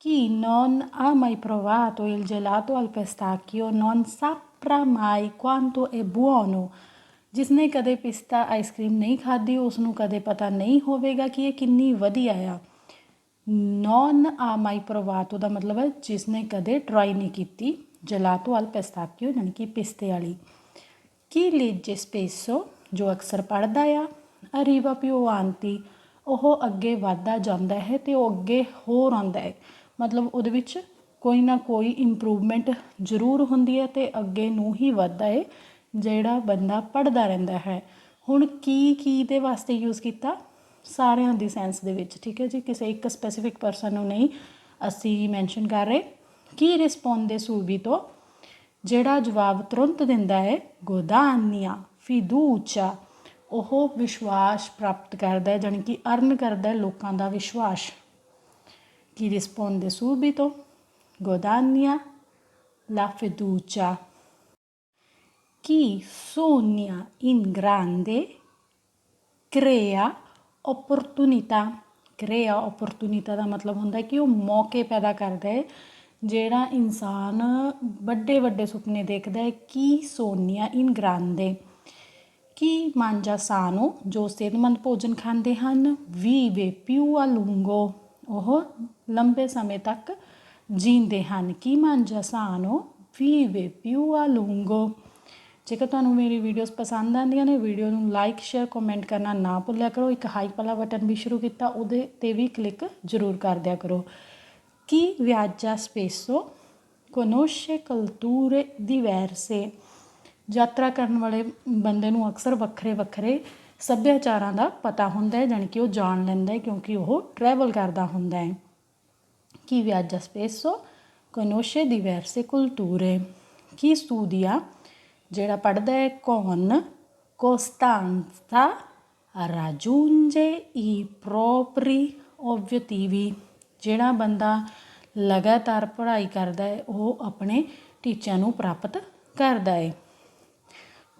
Chi non ha mai provato il gelato al pistacchio non saprà mai quanto è buono. ਜਿਸਨੇ ਕਦੇ ਪਿਸਤਾ ice cream ਨਹੀਂ ਖਾਧੀ ਉਸ ਨੂੰ ਕਦੇ ਪਤਾ ਨਹੀਂ ਹੋਵੇਗਾ ਕਿ ਇਹ ਕਿੰਨੀ ਵਧੀਆ ਆ ਨੌਨ ਆ ਮਾਈ ਪ੍ਰੋਵਾਤੋ ਦਾ ਮਤਲਬ ਹੈ ਜਿਸਨੇ ਕਦੇ ਟਰਾਈ ਨਹੀਂ ਕੀਤੀ ਜਲਾਤੋ ਅਲ ਪਿਸਤਾਕਿਓ ਯਾਨੀ ਕਿ ਪਿਸਤੇ ਵਾਲੀ ਕੀ ਲੀਜੇ ਸਪੇਸੋ ਜੋ ਅਕਸਰ ਪੜਦਾ ਆ ਅਰੀਵਾ ਪਿਓ ਆਂਤੀ ਉਹ ਅੱਗੇ ਵਧਦਾ ਜਾਂਦਾ ਹੈ ਤੇ ਉਹ ਅੱਗੇ ਹੋਰ ਆਉਂਦਾ ਹੈ ਮਤਲਬ ਉਹਦੇ ਵਿੱਚ ਕੋਈ ਨਾ ਕੋਈ ਇੰਪਰੂਵਮੈਂਟ ਜ਼ਰੂਰ ਹੁੰਦੀ ਹੈ ਤੇ ਅੱਗੇ ਨੂੰ ਹੀ ਵੱਧਦਾ ਹੈ ਜਿਹੜਾ ਬੰਦਾ ਪੜਦਾ ਰਹਿੰਦਾ ਹੈ। ਹੁਣ ਕੀ ਕੀ ਦੇ ਵਾਸਤੇ ਯੂਜ਼ ਕੀਤਾ? ਸਾਰਿਆਂ ਦੀ ਸੈਂਸ ਦੇ ਵਿੱਚ, ਠੀਕ ਹੈ ਜੀ? ਕਿਸੇ ਇੱਕ ਸਪੈਸੀਫਿਕ ਪਰਸਨ ਨੂੰ ਨਹੀਂ ਅਸੀਂ ਮੈਂਸ਼ਨ ਕਰ ਰਹੇ। ਕੀ ਰਿਸਪੌਂਦੇ ਸੂਬੀਤੋ ਜਿਹੜਾ ਜਵਾਬ ਤੁਰੰਤ ਦਿੰਦਾ ਹੈ, ਗੋਦਾਨੀਆ, ਫਿਦੂਚਾ। ਉਹ ਵਿਸ਼ਵਾਸ ਪ੍ਰਾਪਤ ਕਰਦਾ ਹੈ, ਜਾਣੀ ਕਿ ਅਰਨ ਕਰਦਾ ਹੈ ਲੋਕਾਂ ਦਾ ਵਿਸ਼ਵਾਸ। ਕੀ ਰਿਸਪੌਂਦੇ ਸੂਬੀਤੋ ਗੋਦਾਨੀਆ ਲਾ ਫਿਦੂਚਾ Chi sogna in grande, crea opportunità. Crea opportunità ਦਾ ਮਤਲਬ ਹੁੰਦਾ ਕਿ ਉਹ ਮੌਕੇ ਪੈਦਾ ਕਰਦਾ ਹੈ ਜਿਹੜਾ ਇਨਸਾਨ ਵੱਡੇ ਵੱਡੇ ਸੁਪਨੇ ਦੇਖਦਾ ਹੈ ਕਿ ਸੋਨੀਆ ਇਨ ਗ੍ਰਾਂਦੇ ਕੀ ਮਾਂਜਾ ਸਾਨੋ ਜੋ ਸਿਹਤਮੰਦ ਭੋਜਨ ਖਾਂਦੇ ਹਨ ਵੀਵੇ ਪਿਊ ਆ ਲੂੰਗੋ ਉਹ ਲੰਬੇ ਸਮੇਂ ਤੱਕ ਜੀਂਦੇ ਹਨ। ਕੀ ਮਾਂਜਾ ਸਾਨੋ? ਵੀਵੇ ਪਿਊ ਆ ਲੂੰਗੋ। ਜੇਕਰ ਤੁਹਾਨੂੰ ਮੇਰੀ ਵੀਡੀਓਜ਼ ਪਸੰਦ ਆਉਂਦੀਆਂ ਨੇ ਵੀਡੀਓ ਨੂੰ ਲਾਈਕ ਸ਼ੇਅਰ ਕਮੈਂਟ ਕਰਨਾ ਨਾ ਭੁੱਲਿਆ ਕਰੋ। ਇੱਕ ਹਾਈਪ ਵਾਲਾ ਬਟਨ ਵੀ ਸ਼ੁਰੂ ਕੀਤਾ, ਉਹਦੇ ਤੇ ਵੀ ਕਲਿੱਕ ਜ਼ਰੂਰ ਕਰ ਦਿਆ ਕਰੋ। ਕੀ ਵਿਆਜਾ ਸਪੇਸੋ? ਕੋਨੋਸ਼ੇ ਕਲਤੂਰੇ diverse ਯਾਤਰਾ ਕਰਨ ਵਾਲੇ ਬੰਦੇ ਨੂੰ ਅਕਸਰ ਵੱਖਰੇ ਵੱਖਰੇ ਸੱਭਿਆਚਾਰਾਂ ਦਾ ਪਤਾ ਹੁੰਦਾ ਹੈ, ਜਾਣੀ ਕਿ ਉਹ ਜਾਣ ਲੈਂਦਾ ਹੈ ਕਿਉਂਕਿ ਉਹ ਟਰੈਵਲ ਕਰਦਾ ਹੁੰਦਾ ਹੈ। ਕੀ ਵਿਆਜਾ ਸਪੇਸੋ, ਕੋਨੋਸ਼ੇ diverse culture ਕੀ ਸਟੂਡੀਆ ਜਿਹੜਾ ਪੜਦਾ ਹੈ, ਕੌਣ? ਕੋਸਟਾਂਜ਼ਾ raggiunge i propri obiettivi ਜਿਹੜਾ ਬੰਦਾ ਲਗਾਤਾਰ ਪੜ੍ਹਾਈ ਕਰਦਾ ਹੈ, ਉਹ ਆਪਣੇ ਟੀਚਿਆਂ ਨੂੰ ਪ੍ਰਾਪਤ ਕਰਦਾ ਹੈ।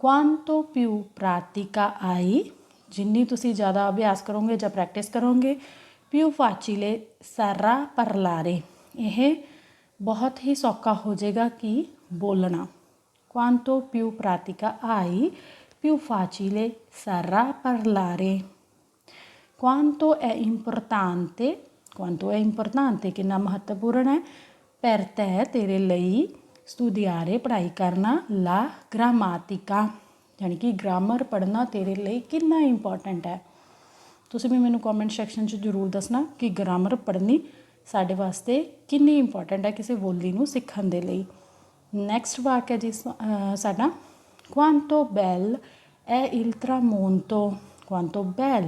quanto più pratica hai ਜਿੰਨੀ ਤੁਸੀਂ ਜ਼ਿਆਦਾ ਅਭਿਆਸ ਕਰੋਗੇ ਜਾਂ ਪ੍ਰੈਕਟਿਸ ਕਰੋਗੇ più facile sarà parlare ਇਹ ਬਹੁਤ ਹੀ ਸੌਖਾ ਹੋ ਜਾਏਗਾ ਕਿ ਬੋਲਣਾ Quanto più pratica hai, più facile sarà parlare. Quanto è importante, quanto è importante ਕਿੰਨਾ ਮਹੱਤਵਪੂਰਨ ਹੈ per te ਤੇਰੇ ਲਈ studiare ਪੜ੍ਹਾਈ ਕਰਨਾ la grammatica ਯਾਨੀ ਕਿ ਗ੍ਰਾਮਰ ਪੜ੍ਹਨਾ ਤੇਰੇ ਲਈ ਕਿੰਨਾ ਇੰਪੋਰਟੈਂਟ ਹੈ। ਤੁਸੀਂ ਵੀ ਮੈਨੂੰ ਕਮੈਂਟ ਸੈਕਸ਼ਨ 'ਚ ਜ਼ਰੂਰ ਦੱਸਣਾ ਕਿ ਗ੍ਰਾਮਰ ਪੜ੍ਹਨੀ ਸਾਡੇ ਵਾਸਤੇ ਕਿੰਨੀ ਇੰਪੋਰਟੈਂਟ ਹੈ ਕਿਸੇ ਬੋਲੀ ਨੂੰ ਸਿੱਖਣ ਦੇ ਲਈ। ਨੈਕਸਟ ਵਾਕ ਹੈ ਜੀ ਸਾਡਾ, quanto bel è il tramonto? Quanto bel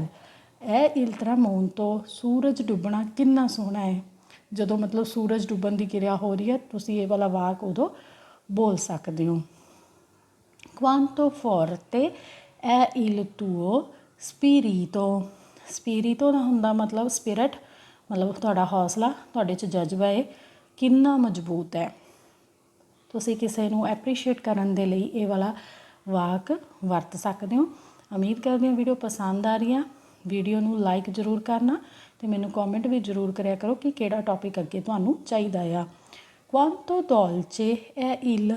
è il tramonto? ਸੂਰਜ ਡੁੱਬਣਾ ਕਿੰਨਾ ਸੋਹਣਾ ਹੈ। ਜਦੋਂ ਮਤਲਬ ਸੂਰਜ ਡੁੱਬਣ ਦੀ ਕਿਰਿਆ ਹੋ ਰਹੀ ਹੈ, ਤੁਸੀਂ ਇਹ ਵਾਲਾ ਵਾਕ ਉਦੋਂ ਬੋਲ ਸਕਦੇ ਹੋ। Quanto forte è il tuo spirito. Spirito ਦਾ ਹੁੰਦਾ ਮਤਲਬ ਸਪਿਰਟ ਮਤਲਬ ਤੁਹਾਡਾ ਹੌਸਲਾ, ਤੁਹਾਡੇ 'ਚ ਜਜ਼ਬਾ ਹੈ ਕਿੰਨਾ ਮਜ਼ਬੂਤ ਹੈ। ਤੁਸੀਂ ਕਿਸੇ ਨੂੰ ਐਪਰੀਸ਼ੀਏਟ ਕਰਨ ਦੇ ਲਈ ਇਹ ਵਾਲਾ ਵਾਕ ਵਰਤ ਸਕਦੇ ਹੋ। ਉਮੀਦ ਕਰਦੇ ਹਾਂ ਵੀਡੀਓ ਪਸੰਦ ਆ ਰਹੀ ਆ। ਵੀਡੀਓ ਨੂੰ ਲਾਈਕ ਜ਼ਰੂਰ ਕਰਨਾ ਤੇ ਮੈਨੂੰ ਕਮੈਂਟ ਵੀ ਜ਼ਰੂਰ ਕਰਿਆ ਕਰੋ ਕਿ ਕਿਹੜਾ ਟੌਪਿਕ ਅੱਗੇ ਤੁਹਾਨੂੰ ਚਾਹੀਦਾ ਆ। quanto dolce è il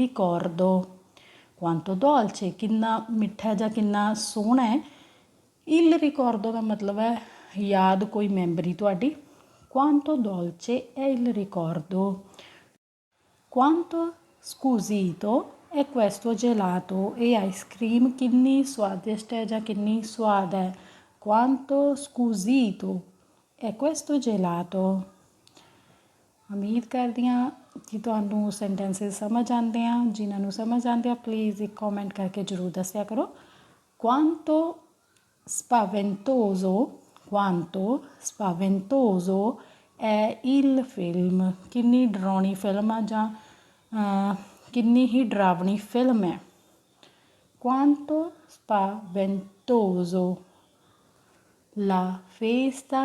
ricordo? quanto dolce ਕਿੰਨਾ ਮਿੱਠਾ ਜਾਂ ਕਿੰਨਾ ਸੋਹਣਾ ਹੈ il ricordo ਦਾ ਮਤਲਬ ਹੈ ਯਾਦ ਕੋਈ ਮੈਮਰੀ ਤੁਹਾਡੀ quanto dolce è il ricordo quanto squisito è questo gelato ਇਹ ਆਈਸਕ੍ਰੀਮ ਕਿੰਨੀ ਸਵਾਦਿਸ਼ਟ ਹੈ ਜਾਂ ਕਿੰਨੀ ਸਵਾਦ ਹੈ quanto squisito è questo gelato ਉਮੀਦ ਕਰਦੀ ਹਾਂ ਕਿ ਤੁਹਾਨੂੰ ਸੈਂਟੈਂਸਸ ਸਮਝ ਆਉਂਦੇ ਆ ਜਿਨ੍ਹਾਂ ਨੂੰ ਸਮਝ ਆਉਂਦੇ ਆ ਪਲੀਜ਼ ਇੱਕ ਕਮੈਂਟ ਕਰਕੇ ਜ਼ਰੂਰ ਦੱਸਿਆ ਕਰੋ quanto spaventoso quanto spaventoso è il film ਕਿੰਨੀ ਡਰਾਉਣੀ ਫਿਲਮ ਆ ਜਾਂ ਕਿੰਨੀ ਹੀ ਡਰਾਵਣੀ ਫਿਲਮ ਹੈ quanto spaventoso la festa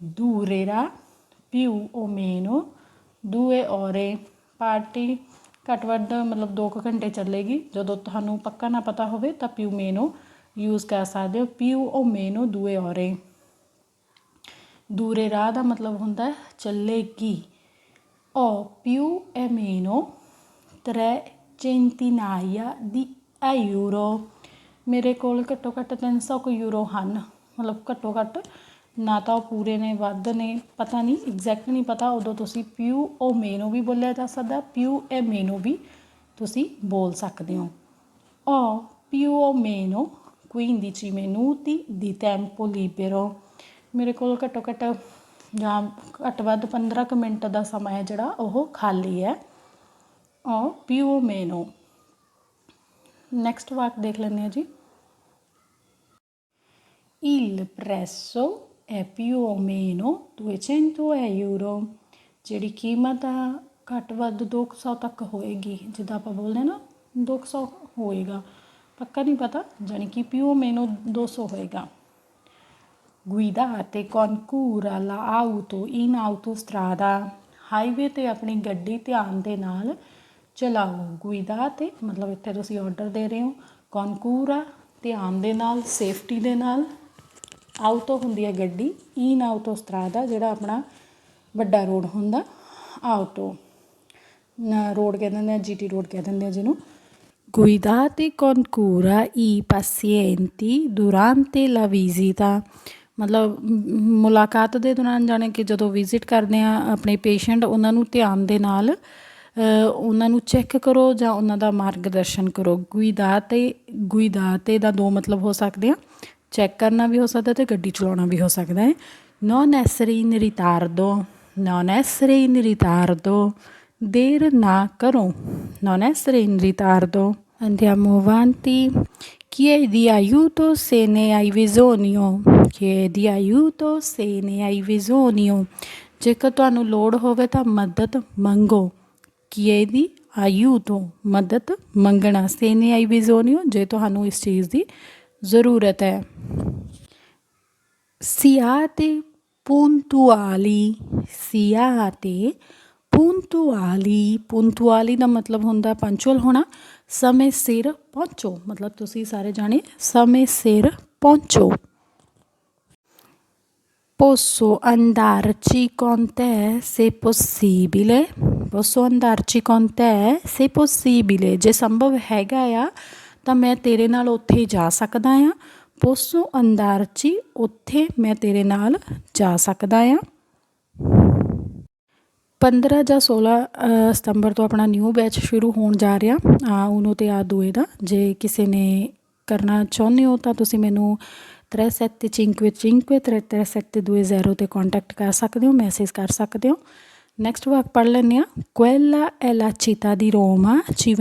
durerà più o meno ਦੂਏ ਔਰੇ ਪਾਰਟੀ ਘੱਟ ਵੱਧ ਮਤਲਬ 2 ਘੰਟੇ ਚੱਲੇਗੀ। ਜਦੋਂ ਤੁਹਾਨੂੰ ਪੱਕਾ ਨਾ ਪਤਾ ਹੋਵੇ ਤਾਂ ਪਿਊ ਮੇਨੋ ਯੂਜ਼ ਕਰ ਸਕਦੇ ਹੋ। ਪਿਊ o ਮੇਨੋ ਦੂਏ ਔਰੇ। ਦੂਰੇ ਰਾਹ ਦਾ ਮਤਲਬ ਹੁੰਦਾ ਹੈ, ਚੱਲੇਗੀ। o più e meno tre ਦੀ ਐ ਯੂਰੋ। ਮੇਰੇ ਕੋਲ ਘੱਟੋ ਘੱਟ 300 ਕੁ ਯੂਰੋ ਹਨ। ਮਤਲਬ ਘੱਟੋ ਘੱਟ ਨਾ ਤਾਂ ਉਹ ਪੂਰੇ ਨੇ, ਵੱਧ ਨੇ, ਪਤਾ ਨਹੀਂ ਐਗਜ਼ੈਕਟ ਨਹੀਂ ਪਤਾ, ਉਦੋਂ ਤੁਸੀਂ ਪਿਊ ਓ ਮੇਨੋ ਵੀ ਬੋਲਿਆ ਜਾ ਸਕਦਾ ਪਿਊ ਏ ਮੇਨੋ ਵੀ ਤੁਸੀਂ ਬੋਲ ਸਕਦੇ ਹੋ। o più o meno 15 minuti di tempo libero ਮੇਰੇ ਕੋਲ ਘੱਟੋ ਘੱਟ ਜਾਂ ਘੱਟ ਵੱਧ 15 ਕੁ ਮਿੰਟ ਦਾ ਸਮਾਂ ਹੈ ਜਿਹੜਾ, ਉਹ ਖਾਲੀ ਹੈ। o più o meno next ਵਾਕ ਦੇਖ ਲੈਂਦੇ ਹਾਂ ਜੀ। Il prezzo è più o meno 200 euro ਜਿਹੜੀ ਕੀਮਤ ਆ ਘੱਟ ਵੱਧ 200 ਤੱਕ ਹੋਏਗੀ, ਜਿੱਦਾਂ ਆਪਾਂ ਬੋਲਦੇ ਹਾਂ ਨਾ 200 ਹੋਏਗਾ। ਪੱਕਾ ਨਹੀਂ ਪਤਾ, ਜਾਣੀ ਕਿ ਪੀਓ o meno 200 ਹੋਏਗਾ guidate con cura la auto in autostrada highway ਤੇ ਆਪਣੀ ਗੱਡੀ ਧਿਆਨ ਦੇ ਨਾਲ ਚਲਾਓ। guidate ਮਤਲਬ ਇੱਥੇ ਤੁਸੀਂ ਆਰਡਰ ਦੇ ਰਹੇ ਹੋ। con cura ਧਿਆਨ ਦੇ ਨਾਲ ਸੇਫਟੀ ਦੇ ਨਾਲ। ਆਊਟੋ ਹੁੰਦੀ ਹੈ ਗੱਡੀ, ਇਨ autostrada ਜਿਹੜਾ ਆਪਣਾ ਵੱਡਾ ਰੋਡ ਹੁੰਦਾ ਆਊਟੋ ਰੋਡ ਕਹਿ ਦਿੰਦੇ ਆ, ਜੀਟੀ ਰੋਡ ਕਹਿ ਦਿੰਦੇ ਆ ਜਿਹਨੂੰ। Guidate con cura i pazienti durante la visita ਮਤਲਬ ਮੁਲਾਕਾਤ ਦੇ ਦੌਰਾਨ ਜਾਣੇ ਕਿ ਜਦੋਂ ਵਿਜ਼ਿਟ ਕਰਦੇ ਆ ਆਪਣੇ ਪੇਸ਼ੈਂਟ, ਉਹਨਾਂ ਨੂੰ ਧਿਆਨ ਦੇ ਨਾਲ ਉਹਨਾਂ ਨੂੰ ਚੈੱਕ ਕਰੋ ਜਾਂ ਉਹਨਾਂ ਦਾ ਮਾਰਗਦਰਸ਼ਨ ਕਰੋ। ਗੁਈਦਾਤੇ ਗੁਈਦਾਤੇ ਦਾ ਦੋ ਮਤਲਬ ਹੋ ਸਕਦੇ ਆ। ਚੈੱਕ ਕਰਨਾ ਵੀ ਹੋ ਸਕਦਾ ਤੇ ਗੱਡੀ ਚਲਾਉਣਾ ਵੀ ਹੋ ਸਕਦਾ ਹੈ ਨੋਨ ਐਸਰੀ ਨਿਰਿਤਾਰ ਦੋ ਨੋਨ ਐਸਰੀ ਨਿਰਿਤਾਰ ਦੋ ਦੇਰ ਨਾ ਕਰੋ ਨੋਨ ਐਸਰੀ ਨਿਰਿਤਾਰ ਦੋ Andiamo avanti. Chiedi aiuto se ne hai bisogno. Chiedi aiuto se ne hai bisogno. ਜੇਕਰ ਤੁਹਾਨੂੰ ਲੋੜ ਹੋਵੇ ਤਾਂ ਮਦਦ ਮੰਗੋ ਕਿਹਦੀ ਆਯੂਤੋ ਮਦਦ ਮੰਗਣਾ ਸੇ ਨੇ ਆਈ ਬਿਜ਼ੋਨਿਓ ਜੇ ਤੁਹਾਨੂੰ ਇਸ ਚੀਜ਼ ਦੀ ਜ਼ਰੂਰਤ ਹੈ ਸਿਆਤੇ ਪੁੰਤੁਆਲੀ ਸਿਆਤੇ ਪੁੰਤੁਆਲੀ ਪੁੰਤੁਆਲੀ ਦਾ ਮਤਲਬ ਹੁੰਦਾ ਪੰਚੁਅਲ ਹੋਣਾ ਸਮੇਂ ਸਿਰ ਪਹੁੰਚੋ ਮਤਲਬ ਤੁਸੀਂ ਸਾਰੇ ਜਾਣੇ ਸਮੇਂ ਸਿਰ ਪਹੁੰਚੋ Posso andarci con te se possibile? Posso andarci con te se possibile? ਜੇ ਸੰਭਵ ਹੈਗਾ ਆ ਤਾਂ ਮੈਂ ਤੇਰੇ ਨਾਲ ਉੱਥੇ ਜਾ ਸਕਦਾ ਆ ਪੋਸੋ ਅੰਦਾਰਚੀ ਉੱਥੇ ਮੈਂ ਤੇਰੇ ਨਾਲ ਜਾ ਸਕਦਾ ਆ 15 ਜਾਂ 16 ਸਤੰਬਰ ਤੋਂ ਆਪਣਾ ਨਿਊ ਬੈਚ ਸ਼ੁਰੂ ਹੋਣ ਜਾ ਰਿਹਾ। ਆ, ਉਹਨੂੰ ਤੇ ਆ ਦੂਏ ਦਾ। ਜੇ ਕਿਸੇ ਨੇ ਕਰਨਾ ਚਾਹੁੰਦੇ ਹੋ ਤਾਂ ਤੁਸੀਂ ਮੈਨੂੰ 3755 ਤੇ ਕੰਟੈਕਟ ਕਰ ਸਕਦੇ ਹੋ ਮੈਸੇਜ ਕਰ ਸਕਦੇ ਹੋ। ਨੈਕਸਟ ਵਾਕ ਪੜ੍ਹ ਲੈਂਦੇ ਆ ਕੁਐਲਾ è la città di Roma ci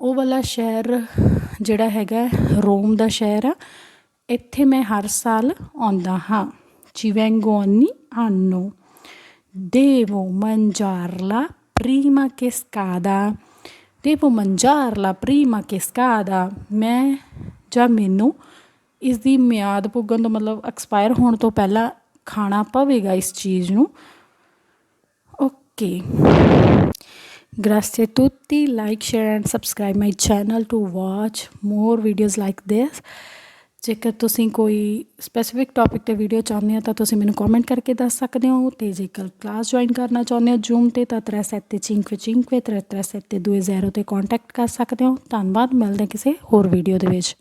ਉਹ ਵਾਲਾ ਸ਼ਹਿਰ ਜਿਹੜਾ ਹੈਗਾ ਰੋਮ ਦਾ ਸ਼ਹਿਰ ਆ। ਇੱਥੇ ਮੈਂ ਹਰ ਸਾਲ ਆਉਂਦਾ ਹਾਂ। ci vengo ogni anno ਪ੍ਰੀਮਾ mangiarla prima che scada devo mangiarla prima che scada ਮੈਂ ਜਾਂ ਮੈਨੂੰ ਇਸ ਦੀ ਮਿਆਦ ਪੁੱਗਣ ਤੋਂ ਮਤਲਬ ਐਕਸਪਾਇਰ ਹੋਣ ਤੋਂ ਪਹਿਲਾਂ ਖਾਣਾ ਪਵੇਗਾ ਇਸ ਚੀਜ਼ ਨੂੰ। Okay. Grazie a tutti, like, share and subscribe my channel to watch more videos like this. ਜੇਕਰ ਤੁਸੀਂ ਕੋਈ ਸਪੈਸੀਫਿਕ ਟੌਪਿਕ ਤੇ ਵੀਡੀਓ ਚਾਹੁੰਦੇ ਹੋ ਤਾਂ ਤੁਸੀਂ ਮੈਨੂੰ ਕਮੈਂਟ ਕਰਕੇ ਦੱਸ ਸਕਦੇ ਹੋ ਤੇ ਜੇਕਰ ਕਲਾਸ ਜੁਆਇਨ ਕਰਨਾ ਚਾਹੁੰਦੇ ਹੋ ਜ਼ੂਮ ਤੇ ਤਾਂ 3755 33720 ਤੇ ਕੰਟੈਕਟ ਕਰ ਸਕਦੇ ਹੋ। ਧੰਨਵਾਦ। ਮਿਲਦੇ ਕਿਸੇ ਹੋਰ ਵੀਡੀਓ ਦੇ ਵਿੱਚ।